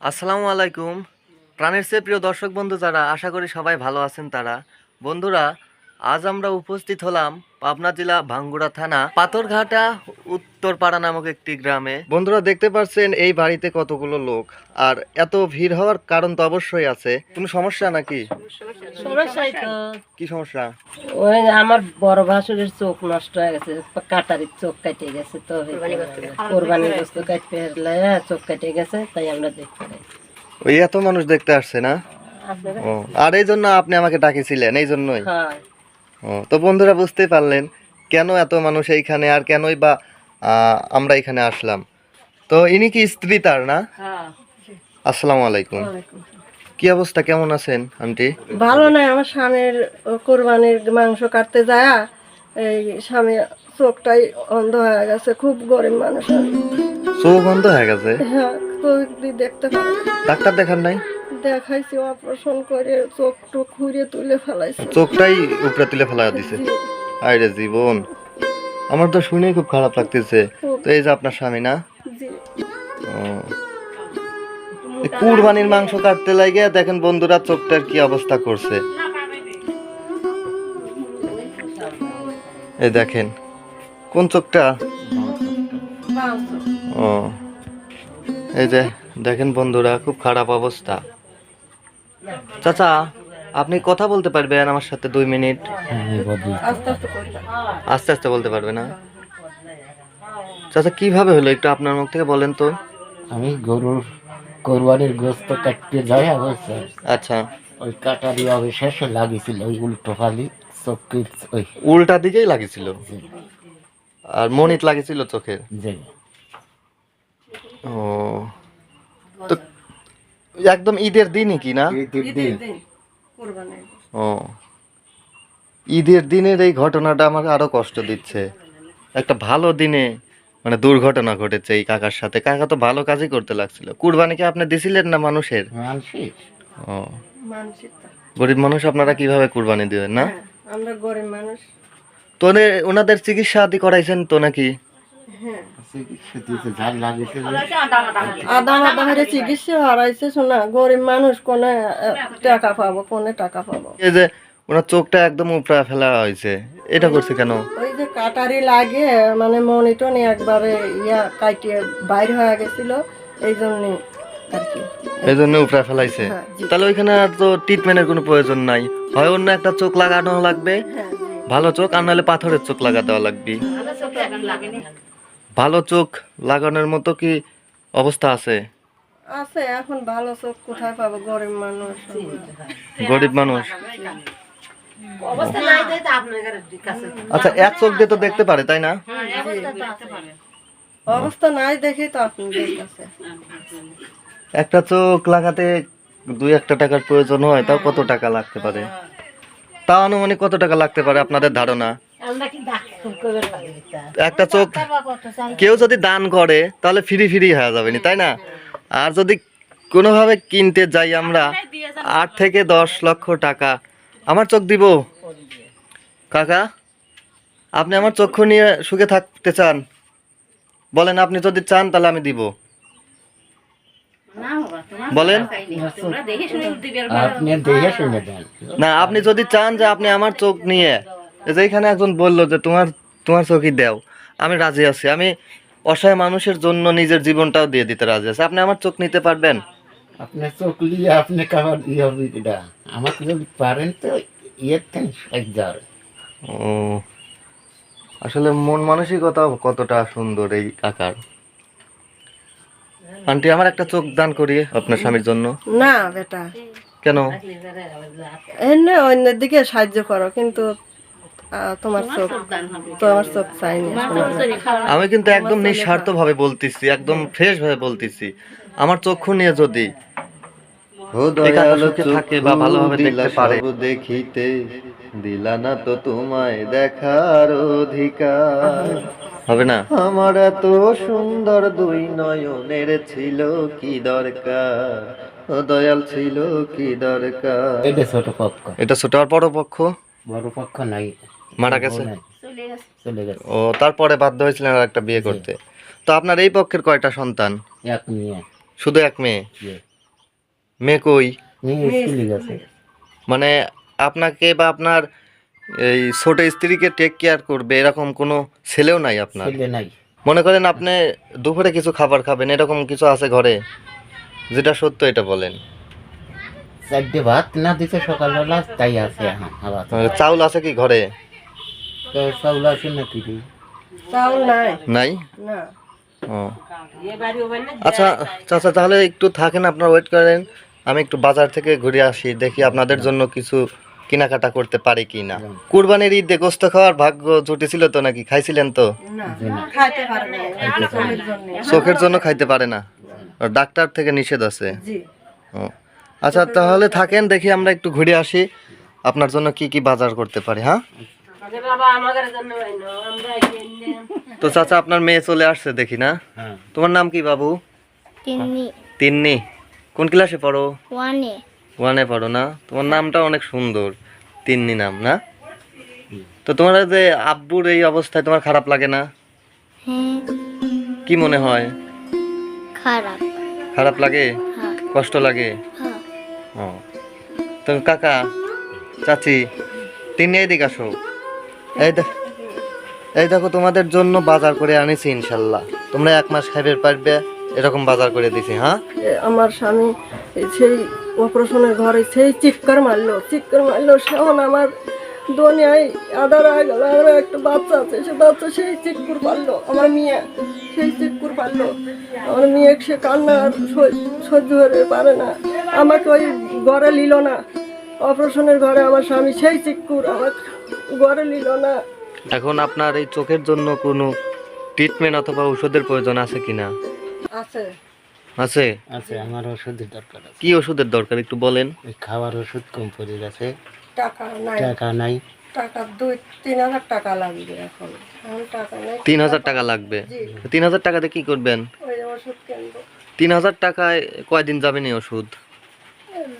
আসসালামু আলাইকুম। প্রাণের চেয়ে প্রিয় দর্শক বন্ধু যারা, আশা করি সবাই ভালো আছেন তারা। বন্ধুরা আজ আমরা উপস্থিত হলাম পাবনা জেলা ভাঙ্গুড়া থানা পাথরঘাটা উত্তরপাড়া নামক একটি গ্রামে। বন্ধুরা দেখতে পাচ্ছেন এই বাড়িতে কতগুলো লোক। আর এত ভিড় হওয়ার কারণ তো অবশ্যই আছে। কোনো সমস্যা নাকি? কি সমস্যা? ওই আমার বড় ভাসুরের চোখ নষ্ট হয়ে গেছে কাটারির চোখ কেটে গেছে তো কোরবানির বস্তু কাটতে হলে চোখ কেটে গেছে তাই আমরা দেখতে পাই। ওই এত মানুষ দেখতে আসছে না? আর এই জন্য আপনি আমাকে ডাকেছিলেন এই জন্যই? হ্যাঁ। ও তো বন্ধুরা বুঝতে পারলেন কেন এত মানুষ এইখানে আর কেনই বা আহ, আমরা এখানে আসলাম। তো ইনি কি স্ত্রী তার না? হ্যাঁ। আসসালামু আলাইকুম। কি অবস্থা? কেমন আছেন আন্টি? ভালো নাই আমার স্বামীর কোরবানির মাংস কাটতে যায় এই স্বামী চোখটাই অন্ধ হয়ে গেছে খুব গরিব মানুষ। চোখ অন্ধ হয়ে গেছে? হ্যাঁ চোখ দেখতে পারে ডাক্তার দেখান নাই? দেখাইছি অপারেশন করে চোখ টুক তুলে ফেলাইছে। চোখটাই উপরে তুলে ফেলা দিছে। আরে জীবন। আমার তো শুনেই খুব খারাপ লাগতেছে। তো এই যে আপনার স্বামী না? কুরবানির মাংস কাটতে লাগে দেখেন বন্ধুরা চোখটার কি অবস্থা করছে। এই দেখেন কোন চোখটা? ও। এই যে দেখেন বন্ধুরা খুব খারাপ অবস্থা। চাচা আপনি কথা বলতে পারবেন আমার সাথে দুই মিনিট। আস্তে আস্তে বলতে পারবে না। চাচা কীভাবে হলো একটু আপনার মুখ থেকে বলেন তো। আমি গরুর কোরবানির গোস্ত কাটতে যাই আচ্ছা। ওই কাটারি অবশেষে লাগিয়েছিল ওই উল্টো ফালি চোখে ওই। উল্টা দিকেই লাগিয়েছিল? আর মনিত লাগিয়েছিল চোখে? ও তো একদম ঈদের দিনই কি না? কোরবানির ও। ঈদের দিনের এই ঘটনাটা আমার আরও কষ্ট দিচ্ছে। একটা ভালো দিনে মানে দুর্ঘটনা ঘটেছে এই কাকার সাথে। কাকা তো ভালো কাজই করতে লাগছিল। কুরবানি কি আপনি দিছিলেন না মানুষের? ও। গরিব মানুষ আপনারা কীভাবে কুরবানি দিবেন না? হ্যাঁ, আমরা গরিব মানুষ। তোনে ওনাদের চিকিৎসা আদি করাইছেন তো নাকি? হ্যাঁ। চিকিৎসা দিয়েছে যা লাগিয়েছিল আধা আধা হারে চিকিৎসা হারাইছে শোনা গরিব মানুষ কোনে টাকা পাবো কোনে টাকা পাবো? এই যে ওনার চোখটা একদম উপরা ফেলা হয়েছে এটা করছে কেন? ওই যে কাটারি লাগে মানে মনিটনে একবারে ইয়া কাটিয়ে বাইর হয়ে গেছিল এই জন্য এই জন্য উপরা ফেলাইছে? হ্যাঁ, তাহলে ওইখানে আর তো ট্রিটমেন্টের কোনো প্রয়োজন নাই। হয় অন্য একটা চোখ লাগানো লাগবে হ্যাঁ ভালো চোখ আর নাহলে পাথরের চোখ লাগাতে লাগবে। ভালো চোখ লাগানোর মতো কি অবস্থা আছে? আছে এখন ভালো চোখ কোথায় পাবো? গরিব মানুষ। গরিব মানুষ? আচ্ছা এক চোখ দিয়ে তো দেখতে পারে তাই না? অবস্থা নাই দেখি তো আপনাদের কাছে একটা চোখ লাগাতে দুই একটা টাকার প্রয়োজন হয় তাও কত টাকা লাগতে পারে? তাও আনুমানিক কত টাকা লাগতে পারে আপনাদের ধারণা? একটা চোখ কেউ যদি দান করে তাহলে ফ্রি ফ্রি হয়ে যাবে নি তাই না? আর যদি কোনোভাবে কিনতে যাই আমরা আট থেকে দশ লক্ষ টাকা। আমার চোখ দিব? কাকা আপনি আমার চক্ষু নিয়ে সুখে থাকতে চান? বলেন আপনি যদি চান তাহলে আমি দিব। বলেন। আপনি দেখে শুনে দেন। না আপনি যদি চান যে আপনি আমার চোখ নিয়ে যে এখানে একজন বলল যে তোমার তোমার চোখই দাও। আমি রাজি আছি। আমি অসহায় মানুষের জন্য নিজের জীবনটাও দিয়ে দিতে রাজি আছি। আপনি আমার চোখ নিতে পারবেন? আপনার চোখ লিয়ে আপনি ইয়ে হবে এটা আমাকে যদি পারেন তো ইয়ের থেকে সাহায্য ও আসলে মন মানসিকতা কতটা সুন্দর এই কাকার আন্টি আমার একটা চোখ দান করিয়ে আপনার স্বামীর জন্য। না বেটা। কেন? অন্যের দিকে সাহায্য করো কিন্তু তোমার চোখ তোমার চোখ চাইনি আমি কিন্তু একদম নিঃস্বার্থ ভাবে বলতেছি একদম ফ্রেশ ভাবে বলতেছি। আমার চক্ষু নিয়ে যদি থাকে বা ভালোভাবে দেখতে পারে। দেখিতে দিলা না তো তোমায় দেখার অধিকার। হবে না। আমার এত সুন্দর দুই নয়নের ছিল কি দরকার? ও দয়াল ছিল কি দরকার? এটা ছোট পক্ষ। এটা ছোট আর বড় পক্ষ? বড় পক্ষ নাই। মারা গেছে। চলে গেছে। ও তারপরে বাধ্য হয়েছিলেন আর একটা বিয়ে করতে। তো আপনার এই পক্ষের কয়টা সন্তান? এক নিয়ে শুধু এক মেয়ে? মেয়ে কই? মেয়ে মানে আপনাকে বা আপনার এই ছোট স্ত্রীকে টেক কেয়ার করবে এরকম কোনো ছেলেও নাই আপনার? ছেলে নাই। মনে করেন আপনি দুপুরে কিছু খাবার খাবেন এরকম কিছু আছে ঘরে? যেটা সত্য এটা বলেন। চারটে ভাত না দিতে সকালবেলা তাই আছে এখন। আবার আহ, চাউল আছে কি ঘরে? চাউল আছে নাকি রে? চাউল নাই। নাই? না। ও। আচ্ছা চাচা তাহলে একটু থাকেন আপনার ওয়েট করেন। আমি একটু বাজার থেকে ঘুরে আসি দেখি আপনাদের জন্য কিছু কেনাকাটা করতে পারি কি না কুরবানির ঈদে গোস্ত খাওয়ার ভাগ্য জুটেছিল তো নাকি? খাইছিলেন তো? না চোখের জন্য খাইতে পারে না? ডাক্তার থেকে নিষেধ আছে? জি। আচ্ছা তাহলে থাকেন দেখি আমরা একটু ঘুরে আসি। আপনার জন্য কি কি বাজার করতে পারি হ্যাঁ? কিনে। তো চাচা আপনার মেয়ে চলে আসছে দেখি না? হ্যাঁ। তোমার নাম কি বাবু? তিন্নি। তিন্নি। কোন ক্লাসে পড়ো? ওয়ানে। ওয়ানে পড়ো না? তোমার নামটা অনেক সুন্দর তিন্নি নাম না? তো তোমার যে আব্বুর এই অবস্থায় তোমার খারাপ লাগে না? হ্যাঁ। কি মনে হয়? খারাপ। খারাপ লাগে? হ্যাঁ। কষ্ট লাগে? হ্যাঁ। তো কাকা চাচি তিন্নি এদিকে আসো। এই দেখ, তোমাদের জন্য বাজার করে আনিছি ইনশাল্লাহ। তোমরা এক মাস খাইবে পারবে, এরকম বাজার করে দিছি হ্যাঁ? আমার স্বামী সেই অপারেশনের ঘরে সেই চিৎকার মারলো চিৎকার মারলো সেমন আমার গেল একটা বাচ্চা আছে, সে বাচ্চা সেই আমার মেয়ে সেই আমার সে কান্না আর সহ্য- হতে পারে না, আমাকে ওই ঘরে নিল না। অপারেশনের ঘরে আমার স্বামী সেই চিৎকুর, আমাকে ঘরে নিল না। এখন আপনার এই চোখের জন্য কোনো ট্রিটমেন্ট অথবা ওষুধের প্রয়োজন আছে কিনা আছে। আছে? আছে আমার ওষুধের দরকার আছে। কি ওষুধের দরকার একটু বলেন? ওই খাওয়ার ওষুধ কম পড়ে গেছে। টাকা নাই। টাকা নাই। টাকা দুই তিন হাজার টাকা লাগবে এখন। এখন টাকা নেই। তিন হাজার টাকা লাগবে? তিন হাজার টাকাতে কি করবেন? ওই ওষুধ কেন্দ্র তিন হাজার টাকায় কয়দিন যাবেন এই ওষুধ?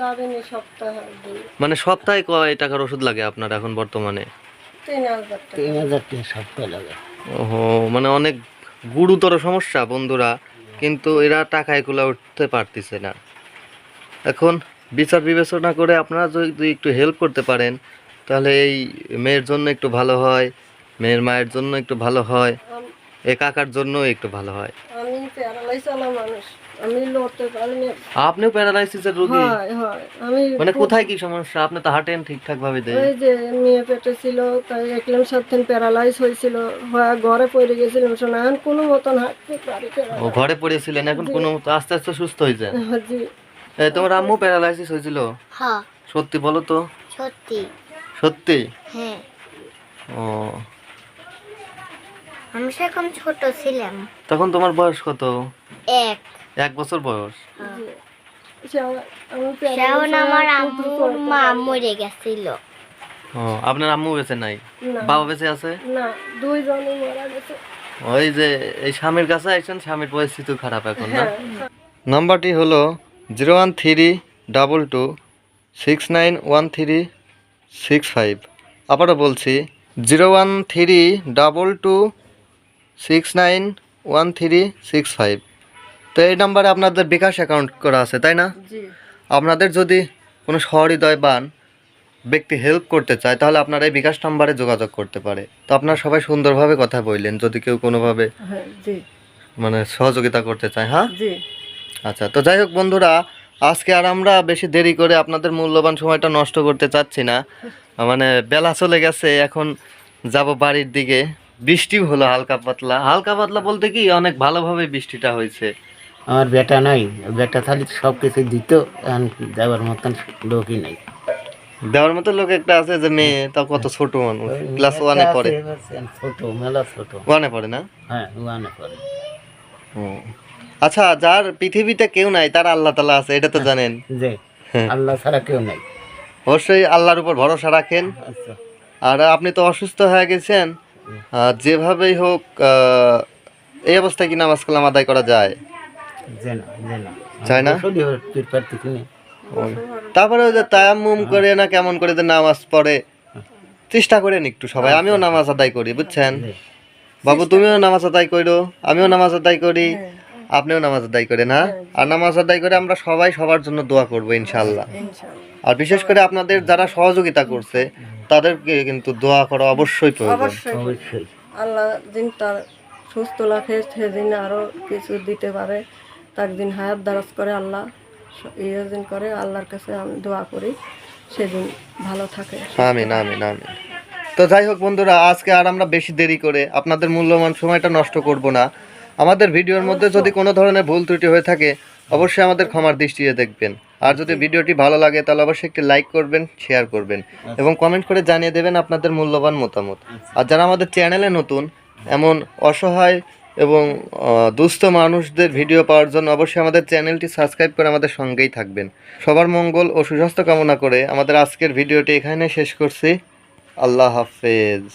যাবেন এই সপ্তাহে মানে সপ্তাহে কয় টাকার ওষুধ লাগে আপনার এখন বর্তমানে? তিন হাজার টাকা। তিন হাজার টাকা সপ্তাহ লাগে। ওহো মানে অনেক গুরুতর সমস্যা বন্ধুরা কিন্তু এরা টাকা এগুলো উঠতে পারতেছে না। এখন বিচার বিবেচনা করে আপনারা যদি একটু হেল্প করতে পারেন তাহলে এই মেয়ের জন্য একটু ভালো হয় মেয়ের মায়ের জন্য একটু ভালো হয় এ কাকার জন্য একটু ভালো হয়। আমি মানুষ। আমি লড়তে পারি না আপনিও প্যারালাইসিসের রোগী? হয় হয়। আমি মানে কোথায় কি সমস্যা? আপনি তো হাঁটেন ঠিকঠাক ভাবে দেন। ওই যে মেয়ে পেটে ছিল তাই একলাম সাথে প্যারালাইজ হয়েছিল। হয় ঘরে পড়ে গেছিলাম শোনা এখন কোনো মতন হাঁটতে পারি ও ঘরে পড়েছিলেন এখন কোনো মতো আস্তে আস্তে সুস্থ হয়ে যান জি তোমার আম্মু প্যারালাইসিস হয়েছিল? হ্যাঁ। সত্যি বলো তো। সত্যি। সত্যি? হ্যাঁ। ও। আমি সেরকম ছোট ছিলাম। তখন তোমার বয়স কত? এক। এক বছর বয়স। আমার- হয়ে আম্মুর মা মরে গেছিল। ও আপনার আম্মু বেঁচে নাই। বাবা বেঁচে আছে? না দুইজনই মারা গেছে। ওই যে এই স্বামীর কাছে আইছেন স্বামীর পরিস্থিতি খারাপ এখন না? হ্যাঁ। নাম্বারটি হলো zero one three double two six nine one three six five. আবারও বলছি zero one three double two six nine one three six five. তো এই নাম্বারে আপনাদের বিকাশ অ্যাকাউন্ট করা আছে তাই না? আপনাদের যদি কোনো সহৃদয়বান ব্যক্তি হেল্প করতে চায় তাহলে আপনারা এই বিকাশ নাম্বারে যোগাযোগ করতে পারে। তো আপনারা সবাই সুন্দরভাবে কথা বললেন যদি কেউ কোনোভাবে হ্যাঁ মানে সহযোগিতা করতে চায় হ্যাঁ? আচ্ছা তো যাই হোক বন্ধুরা আজকে আর আমরা বেশি দেরি করে আপনাদের মূল্যবান সময়টা নষ্ট করতে চাচ্ছি না। মানে বেলা চলে গেছে এখন যাব বাড়ির দিকে। বৃষ্টিও হলো হালকা পাতলা। হালকা পাতলা বলতে কি অনেক ভালোভাবে বৃষ্টিটা হয়েছে। আমার বেটা নাই বেটা তাহলে সব কিছু দিত যাবার মতন লোকই নেই। দেওয়ার মতো লোক একটা আছে যে মেয়ে তা কত ছোট মানুষ ক্লাস ওয়ানে পড়ে। ছোট মেলা ছোট। ওয়ানে পড়ে না? হ্যাঁ ওয়ানে পড়ে। আচ্ছা যার পৃথিবীতে কেউ নাই তার আল্লাহ তালা আছে এটা তো জানেন। যে হ্যাঁ। আল্লাহ ছাড়া কেউ নাই। অবশ্যই আল্লাহর উপর ভরসা রাখেন। আচ্ছা। আর আপনি তো অসুস্থ হয়ে গেছেন যেভাবেই হোক আহ, এই অবস্থায় কি নামাজ কালাম আদায় করা যায়? না? তারপরে ওই। যে তায়াম্মুম করে না কেমন করে যে নামাজ পড়ে চেষ্টা করেন একটু সবাই। আমিও নামাজ আদায় করি বুঝছেন? বাবু তুমিও নামাজ আদায় করো আমিও নামাজ আদায় করি আপনিও নামাজ আদায় করেন হ্যাঁ? আর নামাজ আদায় করে আমরা সবাই সবার জন্য দোয়া করব ইনশাল্লাহ আর বিশেষ করে আপনাদের যারা সহযোগিতা করছে তাদেরকে কিন্তু দোয়া করা অবশ্যই প্রয়োজন। আল্লাহ দিন তার সুস্থ রাখে সেদিন আরও কিছু দিতে পারে। তার দিন হায়াত দারাজ করে আল্লাহ ইয়ে দিন করে আল্লাহর কাছে আমি দোয়া করি, সেদিন ভালো থাকে। আমিন আমিন আমিন। তো যাই হোক বন্ধুরা, আজকে আর আমরা বেশি দেরি করে আপনাদের মূল্যবান সময়টা নষ্ট করব না। আমাদের ভিডিওর মধ্যে যদি কোনো ধরনের ভুল ত্রুটি হয়ে থাকে, অবশ্যই আমাদের ক্ষমার দৃষ্টিতে দেখবেন। আর যদি ভিডিওটি ভালো লাগে, তাহলে অবশ্যই একটি লাইক করবেন, শেয়ার করবেন এবং কমেন্ট করে জানিয়ে দেবেন আপনাদের মূল্যবান মতামত। আর যারা আমাদের চ্যানেলে নতুন, এমন অসহায় এবং দুস্থ মানুষদের ভিডিও পাওয়ার জন্য অবশ্যই আমাদের চ্যানেলটি সাবস্ক্রাইব করে আমাদের সঙ্গেই থাকবেন। সবার মঙ্গল ও সুস্বাস্থ্য কামনা করে আমাদের আজকের ভিডিওটি এখানে শেষ করছি। আল্লাহ হাফেজ।